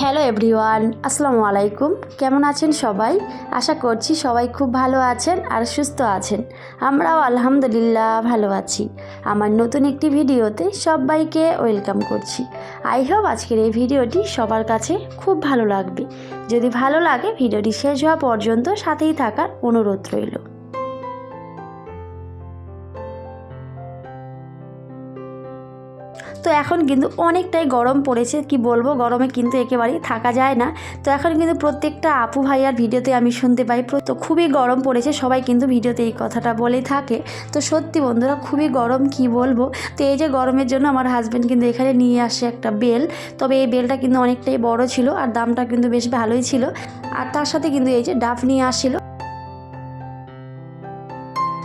Hello everyone আসসালামু আলাইকুম। কেমন আছেন সবাই? আশা করছি সবাই খুব ভালো আছেন আর সুস্থ আছেন। আমরাও আলহামদুলিল্লাহ ভালো আছি। আমার নতুন একটি ভিডিওতে সবাইকে ওয়েলকাম করছি। আই হোপ আজকের এই ভিডিওটি সবার কাছে খুব ভালো লাগবে। যদি ভালো লাগে, ভিডিওটি শেষ হওয়া পর্যন্ত সাথেই থাকার অনুরোধ রইল। তো এখন কিন্তু অনেকটাই গরম পড়েছে, কি বলব? গরমে কিন্তু একেবারেই থাকা যায় না। তো এখন কিন্তু প্রত্যেকটা আপু ভাইয়ার ভিডিওতে আমি শুনতে পাই তো খুবই গরম পড়েছে, সবাই কিন্তু ভিডিওতে এই কথাটা বলেই থাকে। তো সত্যি বন্ধুরা, খুবই গরম, কি বলব? তো এই যে গরমের জন্য আমার হাজব্যান্ড কিন্তু এখানে নিয়ে আসে একটা বেল। তবে এই বেলটা কিন্তু অনেকটাই বড় ছিল, আর দামটা কিন্তু বেশ ভালোই ছিল। আর তার সাথে কিন্তু এই যে ডাব নিয়ে আসছিল।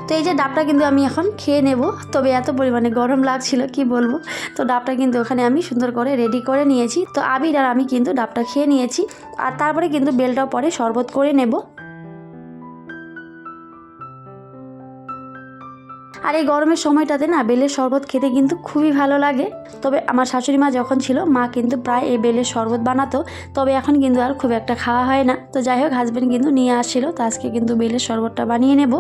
তো এই যে ডাবটা কিন্তু আমি এখন খেয়ে নেব। তবে এত পরিমাণে গরম লাগছিল, কি বলব? তো ডাবটা কিন্তু ওখানে আমি সুন্দর করে রেডি করে নিয়েছি। তো আবির আর আমি কিন্তু ডাবটা খেয়ে নিয়েছি। আর তারপরে কিন্তু বেলটাও পরে শরবত করে নেব। আর এই গরমের সময়টাতে না, বেলের শরবত খেতে কিন্তু খুবই ভালো লাগে। তবে আমার শাশুড়ি মা যখন ছিল, মা কিন্তু প্রায় এই বেলের শরবত বানাতো। তবে এখন কিন্তু আর খুব একটা খাওয়া হয় না। তো যাই হোক হাজব্যান্ড কিন্তু নিয়ে আসছিল, তো আজকে কিন্তু বেলের শরবতটা বানিয়ে নেব।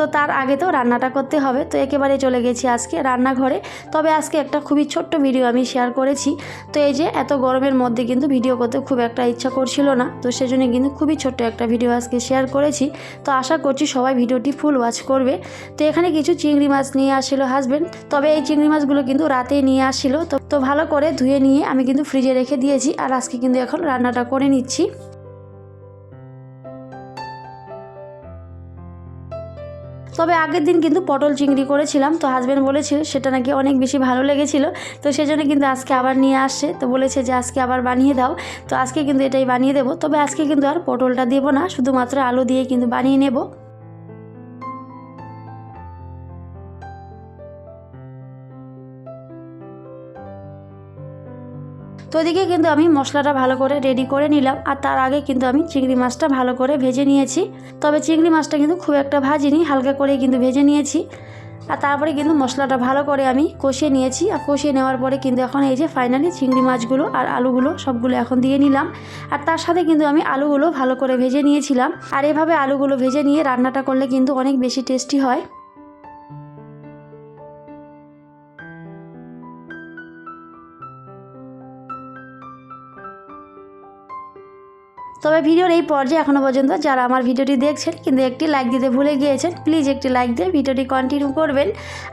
তো তার আগে তো রান্নাটা করতে হবে, তো একেবারে চলে গেছি আজকে রান্নাঘরে। তবে আজকে একটা খুবই ছোট্ট ভিডিও আমি শেয়ার করেছি। তো এই যে এত গরমের মধ্যে কিন্তু ভিডিও করতে খুব একটা ইচ্ছা করছিল না, তো সেজন্য কিন্তু খুবই ছোট্ট একটা ভিডিও আজকে শেয়ার করেছি। তো আশা করছি সবাই ভিডিওটি ফুল ওয়াচ করবে। তো এখানে কিছু চিংড়ি মাছ নিয়ে আসছিল হাজব্যান্ড তবে এই চিংড়ি মাছগুলো কিন্তু রাতেই নিয়ে আসছিল তো তো ভালো করে ধুয়ে নিয়ে আমি কিন্তু ফ্রিজে রেখে দিয়েছি, আর আজকে কিন্তু এখন রান্নাটা করে নিচ্ছি। তবে আগের দিন কিন্তু পটল চিংড়ি করেছিলাম, তো হাজব্যান্ড বলেছিল সেটা নাকি অনেক বেশি ভালো লেগেছিল, তো সেজন্য কিন্তু আজকে আবার নিয়ে আসছে, তো বলেছে যে আজকে আবার বানিয়ে দাও, তো আজকে কিন্তু এটাই বানিয়ে দেবো, তবে আজকে কিন্তু আর পটলটা দেবো না, শুধুমাত্র আলু দিয়ে কিন্তু বানিয়ে নেব। তো ওদিকে কিন্তু আমি মশলাটা ভালো করে রেডি করে নিলাম, আর তার আগে কিন্তু আমি চিংড়ি মাছটা ভালো করে ভেজে নিয়েছি। তবে চিংড়ি মাছটা কিন্তু খুব একটা ভাজিনি, হালকা করে কিন্তু ভেজে নিয়েছি। আর তারপরে কিন্তু মশলাটা ভালো করে আমি কষিয়ে নিয়েছি, আর কষিয়ে নেওয়ার পরে কিন্তু এখন এই যে ফাইনালি চিংড়ি মাছগুলো আর আলুগুলো সবগুলো এখন দিয়ে নিলাম। আর তার সাথে কিন্তু আমি আলুগুলো ভালো করে ভেজে নিয়েছিলাম। আর এভাবে আলুগুলো ভেজে নিয়ে রান্নাটা করলে কিন্তু অনেক বেশি টেস্টি হয়। তবে ভিডিওর এই পর্যায়ে এখনও পর্যন্ত যারা আমার ভিডিওটি দেখছেন কিন্তু একটি লাইক দিতে ভুলে গিয়েছেন প্লিজ একটি লাইক দিয়ে ভিডিওটি কন্টিনিউ করবেন।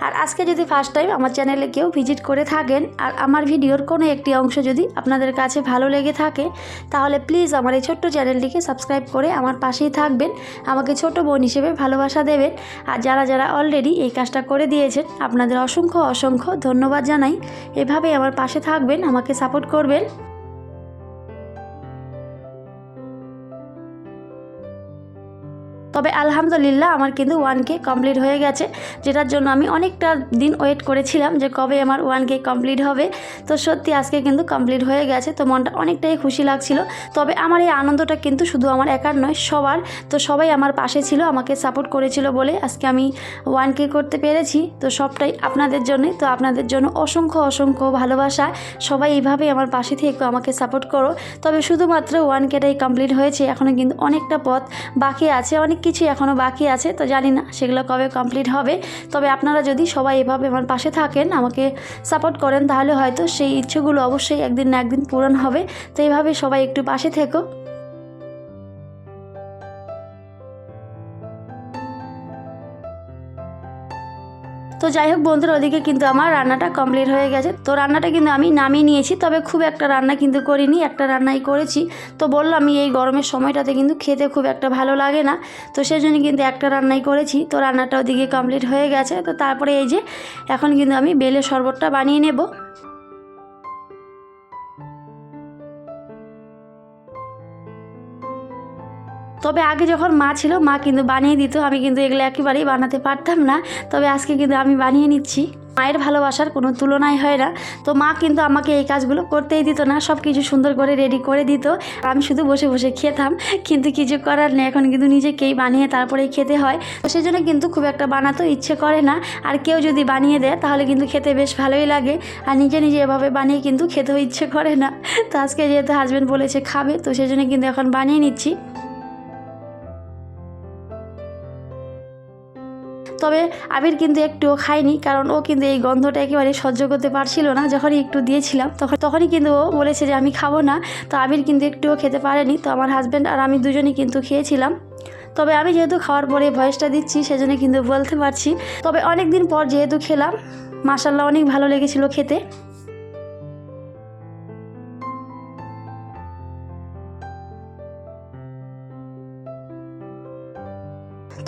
আর আজকে যদি ফার্স্ট টাইম আমার চ্যানেলে কেউ ভিজিট করে থাকেন আর আমার ভিডিওর কোনো একটি অংশ যদি আপনাদের কাছে ভালো লেগে থাকে, তাহলে প্লিজ আমার এই ছোট্ট চ্যানেলটিকে সাবস্ক্রাইব করে আমার পাশেই থাকবেন, আমাকে ছোট বোন হিসেবে ভালোবাসা দেবেন। আর যারা যারা অলরেডি এই কাজটা করে দিয়েছেন, আপনাদের অসংখ্য অসংখ্য ধন্যবাদ জানাই। এভাবেই আমার পাশে থাকবেন, আমাকে সাপোর্ট করবেন। তবে আলহামদুলিল্লাহ আমার কিন্তু ওয়ান কে কমপ্লিট হয়ে গেছে, যেটার জন্য আমি অনেকটা দিন ওয়েট করেছিলাম যে কবে আমার ওয়ান কে কমপ্লিট হবে। তো সত্যি আজকে কিন্তু কমপ্লিট হয়ে গেছে, তো মনটা অনেকটাই খুশি লাগছিল। তবে আমার এই আনন্দটা কিন্তু শুধু আমার একার নয়, সবার। তো সবাই আমার পাশে ছিল, আমাকে সাপোর্ট করেছিল বলে আজকে আমি ওয়ান কে করতে পেরেছি। তো সবটাই আপনাদের জন্যই, তো আপনাদের জন্য অসংখ্য অসংখ্য ভালোবাসা। সবাই এইভাবেই আমার পাশে থেকে, আমাকে সাপোর্ট করো। তবে শুধুমাত্র ওয়ান কেটাই কমপ্লিট হয়েছে এখনও কিন্তু অনেকটা পথ বাকি আছে। অনেক কিছু এখনও বাকি আছে, তো জানি না সেগুলো কবে কমপ্লিট হবে। তবে আপনারা যদি সবাই এভাবে আমার পাশে থাকেন, আমাকে সাপোর্ট করেন, তাহলে হয়তো সেই ইচ্ছেগুলো অবশ্যই একদিন না একদিন পূরণ হবে। তো এইভাবে সবাই একটু পাশে থেকো। তো যাই হোক বন্ধুর, ওদিকে কিন্তু আমার রান্নাটা কমপ্লিট হয়ে গেছে। তো রান্নাটা কিন্তু আমি নামিয়ে নিয়েছি, তবে খুব একটা রান্না কিন্তু করিনি, একটা রান্নাই করেছি। তো বলল আমি এই গরমের সময়টাতে কিন্তু খেতে খুব একটা ভালো লাগে না। তো সেই জন্য কিন্তু একটা রান্নাই করেছি। তো রান্নাটা ওদিকে কমপ্লিট হয়ে গেছে। তো তারপরে এই যে, এখন কিন্তু আমি বেলে শরবতটা বানিয়ে নেব। তবে আগে যখন মা ছিল, মা কিন্তু বানিয়ে দিত। আমি কিন্তু এগুলো একেবারেই বানাতে পারতাম না। তবে আজকে কিন্তু আমি বানিয়ে নিচ্ছি। মায়ের ভালোবাসার কোনো তুলনাই হয় না। তো মা কিন্তু আমাকে এই কাজগুলো করতেই দিত না। সব কিছু সুন্দর করে রেডি করে দিত। আমি শুধু বসে বসে খেতাম। কিন্তু কিছু করার নেই। এখন কিন্তু নিজেকেই বানিয়ে তারপরেই খেতে হয়। তো সেই জন্য কিন্তু খুব একটা বানাতে ইচ্ছে করে না। আর কেউ যদি বানিয়ে দেয়, তাহলে কিন্তু খেতে বেশ ভালোই লাগে। আর নিজে নিজে এভাবে বানিয়ে কিন্তু খেতেও ইচ্ছে করে না। তো আজকে যেহেতু হাজব্যান্ড বলেছে খাবে, তো সেই জন্য কিন্তু এখন বানিয়ে নিচ্ছি। তবে আবির কিন্তু একটুও খায়নি, কারণ ও কিন্তু এই গন্ধটা একেবারে সহ্য করতে পারছিল না। যখনই একটু দিয়েছিলাম, তখন তখনই কিন্তু ও বলেছে যে, আমি খাব না। তো আবির কিন্তু একটুও খেতে পারেনি। তো আমার হাজব্যান্ড আর আমি দুজনেই কিন্তু খেয়েছিলাম। তবে আমি যেহেতু খাওয়ার পরে ভয়েসটা দিচ্ছি, সেজন্য কিন্তু বলতে পারছি। তবে অনেক দিন পর যেহেতু খেলাম মাসাল্লাহ অনেক ভালো লেগেছিল খেতে।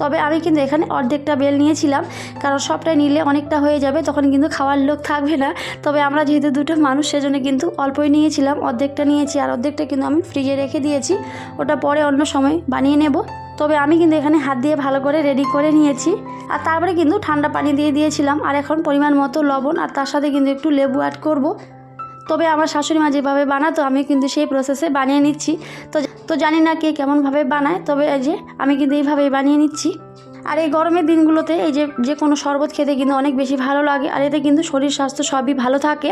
তবে আমি কিন্তু এখানে অর্ধেকটা বেল নিয়েছিলাম, কারণ সবটাই নিলে অনেকটা হয়ে যাবে, তখন কিন্তু খাওয়ার লোক থাকবে না। তবে আমরা যেহেতু দুটো মানুষ, সেজন্য কিন্তু অল্পই নিয়েছিলাম, অর্ধেকটা নিয়েছি আর অর্ধেকটা কিন্তু আমি ফ্রিজে রেখে দিয়েছি। ওটা পরে অন্য সময় বানিয়ে নেব। তবে আমি কিন্তু এখানে হাত দিয়ে ভালো করে রেডি করে নিয়েছি। আর তারপরে কিন্তু ঠান্ডা পানি দিয়ে দিয়েছিলাম, আর এখন পরিমাণ মতো লবণ, আর তার সাথে কিন্তু একটু লেবু অ্যাড করব। তবে আমার শাশুড়ি মা যেভাবে বানাতো আমি কিন্তু সেই প্রসেসে বানিয়ে নিচ্ছি। তো তো জানি না কে কেমনভাবে বানায়, তবে এই যে আমি কিন্তু এইভাবেই বানিয়ে নিচ্ছি। আর এই গরমের দিনগুলোতে এই যে যে কোনো শরবত খেতে কিন্তু অনেক বেশি ভালো লাগে, আর এতে কিন্তু শরীর স্বাস্থ্য সবই ভালো থাকে।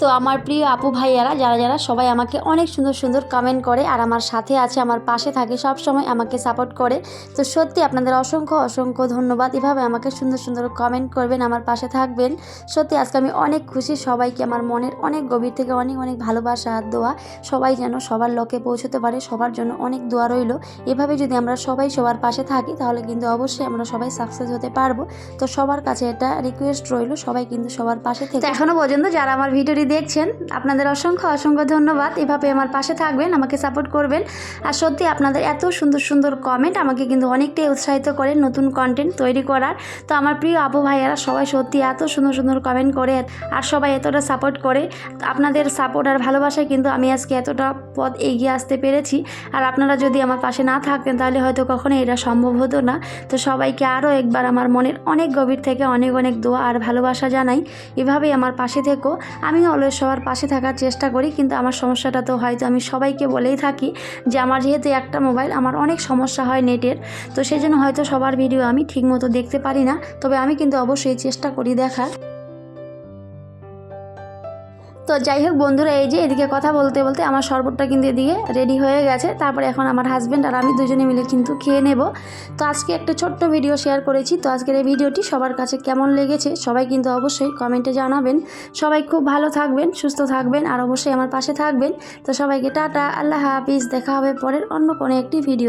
তো আমার প্রিয় আপু ভাইয়ারা, যারা যারা সবাই আমাকে অনেক সুন্দর সুন্দর কমেন্ট করে আর আমার সাথে আছে, আমার পাশে থাকে সব সময় আমাকে সাপোর্ট করে। তো সত্যি আপনাদের অসংখ্য অসংখ্য ধন্যবাদ। এভাবে আমাকে সুন্দর সুন্দর কমেন্ট করবেন, আমার পাশে থাকবেন। সত্যি আজকে আমি অনেক খুশি, সবাইকে আমার মনের অনেক গভীর থেকে অনেক অনেক ভালোবাসা আর দোয়া। সবাই যেন সবার লকে পৌঁছতে পারে, সবার জন্য অনেক দোয়া রইল। এভাবে যদি আমরা সবাই সবার পাশে থাকি, তাহলে কিন্তু অবশ্যই আমরা সবাই সাকসেস হতে পারব। তো সবার কাছে এটা রিকোয়েস্ট রইল, সবাই কিন্তু সবার পাশে থেকে এখনও পর্যন্ত যারা আমার ভিডিওটি দেখছেন, আপনাদের অসংখ্য অসংখ্য ধন্যবাদ। এভাবে আমার পাশে থাকবেন, আমাকে সাপোর্ট করবেন। আর সত্যি আপনাদের এত সুন্দর সুন্দর কমেন্ট আমাকে কিন্তু অনেকটাই উৎসাহিত করে নতুন কন্টেন্ট তৈরি করার। তো আমার প্রিয় আপু ভাইয়ারা, সবাই সত্যি এত সুন্দর সুন্দর কমেন্ট করে আর সবাই এতটা সাপোর্ট করে। আপনাদের সাপোর্ট আর ভালোবাসায় কিন্তু আমি আজকে এতটা পথ এগিয়ে আসতে পেরেছি। আর আপনারা যদি আমার পাশে না থাকতেন, তাহলে হয়তো কখনো এটা সম্ভব হতো না। তো সবাইকে আরও একবার আমার মনের অনেক গভীর থেকে অনেক অনেক দোয়া আর ভালোবাসা জানাই। এভাবেই আমার পাশে থেকো। আমি অলওয়েজ সবার পাশে থাকার চেষ্টা করি, কিন্তু আমার সমস্যাটা তো হয়তো আমি সবাইকে বলেই থাকি যে আমার যেহেতু একটা মোবাইল, আমার অনেক সমস্যা হয় নেটের। তো সেই জন্য হয়তো সবার ভিডিও আমি ঠিকমতো দেখতে পারি না, তবে আমি কিন্তু অবশ্যই চেষ্টা করি দেখার। তো যাই হোক বন্ধুরা, এই যে এদিকে কথা বলতে বলতে আমার শরবতটা কিন্তু এদিকে রেডি হয়ে গেছে। তারপরে এখন আমার হাজব্যান্ড আর আমি দুজনে মিলে কিন্তু খেয়ে নেব। তো আজকে একটা ছোট্ট ভিডিও শেয়ার করেছি। তো আজকের এই ভিডিওটি সবার কাছে কেমন লেগেছে সবাই কিন্তু অবশ্যই কমেন্টে জানাবেন। সবাই খুব ভালো থাকবেন, সুস্থ থাকবেন আর অবশ্যই আমার পাশে থাকবেন। তো সবাইকে টাটা, আল্লাহ হাফিজ। দেখা হবে পরের অন্য কোনো একটি ভিডিও